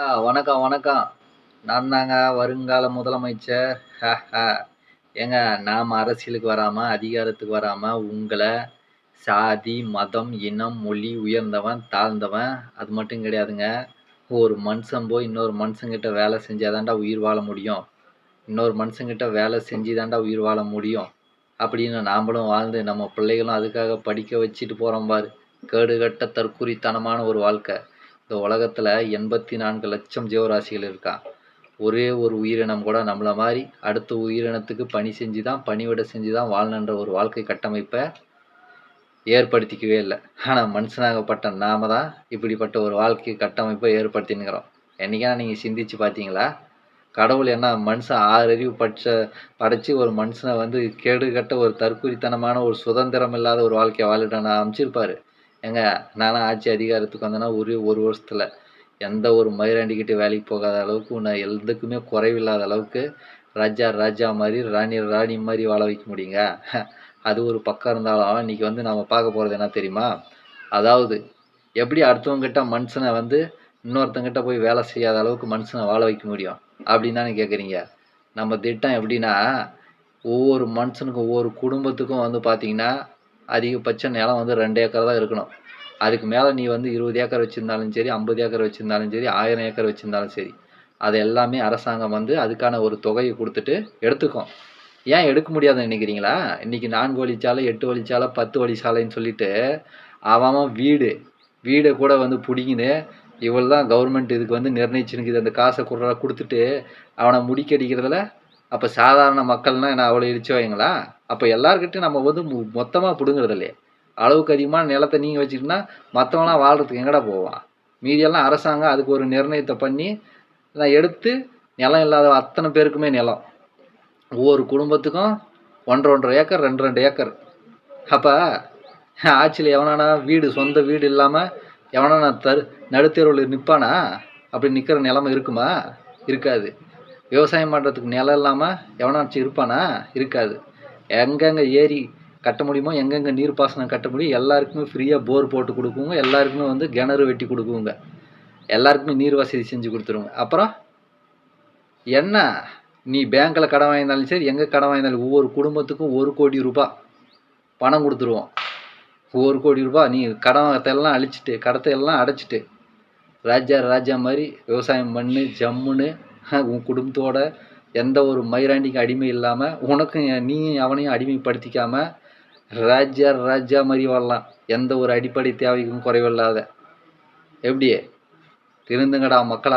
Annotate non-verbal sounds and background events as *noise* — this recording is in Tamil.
ஆ வணக்கம் வணக்கம். நான் தாங்க வருங்கால முதலமைச்சர். ஏங்க நாம் அரசியலுக்கு வராமல் அதிகாரத்துக்கு வராமல் உங்களை சாதி மதம் இனம் மொழி உயர்ந்தவன் தாழ்ந்தவன் அது மட்டும் கிடையாதுங்க. ஒரு மனுஷன் போய் இன்னொரு மனுஷங்கிட்ட வேலை செஞ்சாதான்டா உயிர் வாழ முடியும். இன்னொரு மனுஷங்கிட்ட வேலை செஞ்சு தாண்டா உயிர் வாழ முடியும். அப்படின்னு நாமளும் வாழ்ந்து நம்ம பிள்ளைகளும் அதுக்காக படிக்க வச்சுட்டு போகிறோம் பாரு. கேடுகட்ட தற்குறித்தனமான ஒரு வாழ்க்கை. இந்த உலகத்தில் எண்பத்தி நான்கு லட்சம் ஜீவராசிகள் இருக்கான் ஒரே ஒரு உயிரினம் கூட நம்மள மாதிரி அடுத்த உயிரினத்துக்கு பணி செஞ்சு தான் பணிவிட செஞ்சு தான் வாழணுன்ற ஒரு வாழ்க்கை கட்டமைப்பை ஏற்படுத்திக்கவே இல்லை. ஆனால் மனுஷனாகப்பட்ட நாம தான் இப்படிப்பட்ட ஒரு வாழ்க்கை கட்டமைப்பை ஏற்படுத்தினுக்கிறோம் என்னைக்கா நீங்கள் சிந்திச்சு பார்த்தீங்களா? கடவுள் என்ன மனுஷன் ஆறு அறிவு பட்ச படைச்சி ஒரு மனுஷனை வந்து கேடுகட்ட ஒரு தற்குறித்தனமான ஒரு சுதந்திரம் இல்லாத ஒரு வாழ்க்கையை வாழிட்டான அமைச்சிருப்பாரு. ஏங்க நானும் ஆட்சி அதிகாரத்துக்கு வந்தேன்னா ஒரு ஒரு வருஷத்தில் எந்த ஒரு மயிராண்டிக்கிட்ட வேலைக்கு போகாத அளவுக்கு நான் எதுக்குமே குறைவில்லாத அளவுக்கு ராஜா ராஜா மாதிரி ராணி ராணி மாதிரி வாழ வைக்க முடியுங்க. அது ஒரு பக்கம் இருந்தாலும் இன்னைக்கு வந்து நம்ம பார்க்க போகிறது என்ன தெரியுமா? அதாவது எப்படி அடுத்தவங்ககிட்ட மனுஷனை வந்து இன்னொருத்தங்கிட்ட போய் வேலை செய்யாத அளவுக்கு மனுஷனை வாழ வைக்க முடியும்? அப்படின்னு தானே கேட்குறீங்க நம்ம திட்டம் எப்படின்னா ஒவ்வொரு மனுஷனுக்கும் ஒவ்வொரு குடும்பத்துக்கும் வந்து பார்த்தீங்கன்னா அதிகபட்ச நிலம் வந்து ரெண்டு ஏக்கர் தான் இருக்கணும். அதுக்கு மேலே நீ வந்து இருபது ஏக்கர் வச்சுருந்தாலும் சரி ஐம்பது ஏக்கர் வச்சுருந்தாலும் சரி ஆயிரம் ஏக்கர் வச்சுருந்தாலும் சரி அது எல்லாமே அரசாங்கம் வந்து அதுக்கான ஒரு தொகையை கொடுத்துட்டு எடுத்துக்கும். ஏன் எடுக்க முடியாதுன்னு நினைக்கிறீங்களா? இன்றைக்கி நான்கு வழிச்சாலை எட்டு வழிச்சாலை பத்து வழிச்சாலைன்னு சொல்லிட்டு அவன் வீடு வீடை கூட வந்து பிடிங்கின்னு இவள் தான் கவர்மெண்ட் இதுக்கு வந்து நிர்ணயிச்சுனுக்குது அந்த காசை கொடுறா கொடுத்துட்டு அவனை முடிக்கடிக்கிறதுல அப்போ சாதாரண மக்கள்னால் என்ன அவ்வளோ இழிச்சு வைங்களா? அப்போ எல்லாருக்கிட்டையும் நம்ம வந்து மொத்தமாக பிடுங்குறது இல்லையே. அளவுக்கு அதிகமான நிலத்தை நீங்கள் வச்சுக்கிட்டா மற்றவங்களாம் வாழ்கிறதுக்கு எங்கடா போவான் மீதியெல்லாம் அரசாங்கம் அதுக்கு ஒரு நிர்ணயத்தை பண்ணி நான் எடுத்து நிலம் இல்லாத அத்தனை பேருக்குமே நிலம். ஒவ்வொரு குடும்பத்துக்கும் ஒன்றரை ஒன்றரை ஏக்கர் ரெண்டு ரெண்டு ஏக்கர். அப்போ ஆட்சியில் எவனானா வீடு சொந்த வீடு இல்லாமல் எவனானா தரு நடுத்தெருவில் நிற்பானா அப்படி நிற்கிற நிலமை இருக்குமா? இருக்காது. விவசாயம் பண்ணுறதுக்கு நிலம் இல்லாமல் எவனாச்சும் இருப்பானா? இருக்காது. எங்கெங்கே ஏரி கட்ட முடியுமோ எங்கெங்கே நீர் பாசனம் கட்ட முடியும் எல்லாருக்குமே ஃப்ரீயாக போர் போட்டு கொடுக்குங்க. எல்லாருக்குமே வந்து கிணறு வெட்டி கொடுக்குங்க. எல்லாருக்குமே நீர் வசதி செஞ்சு கொடுத்துருங்க. அப்புறம் என்ன? நீ பேங்க்கில் கடன் வாங்கியிருந்தாலும் சரி எங்கே கடன் வாங்கியிருந்தாலும் ஒவ்வொரு குடும்பத்துக்கும் ஒரு கோடி ரூபாய் பணம் கொடுத்துருவோம். ஒரு கோடி ரூபாய் நீ கடத்தை எல்லாம் அழிச்சிட்டு கடத்தை எல்லாம் அடைச்சிட்டு ராஜா ராஜா மாதிரி விவசாயம் பண்ணு ஜம்முன்னு *laughs* உன் குடும்பத்தோட எந்த ஒரு மயிராண்டிக்கும் அடிமை இல்லாமல் உனக்கும் நீயும் அவனையும் அடிமைப்படுத்திக்காம ராஜா ராஜா மாதிரி வாழலாம். எந்த ஒரு அடிப்படை தேவைக்கும் குறைவில்லாத. எப்படி திருந்துங்கடா மக்களா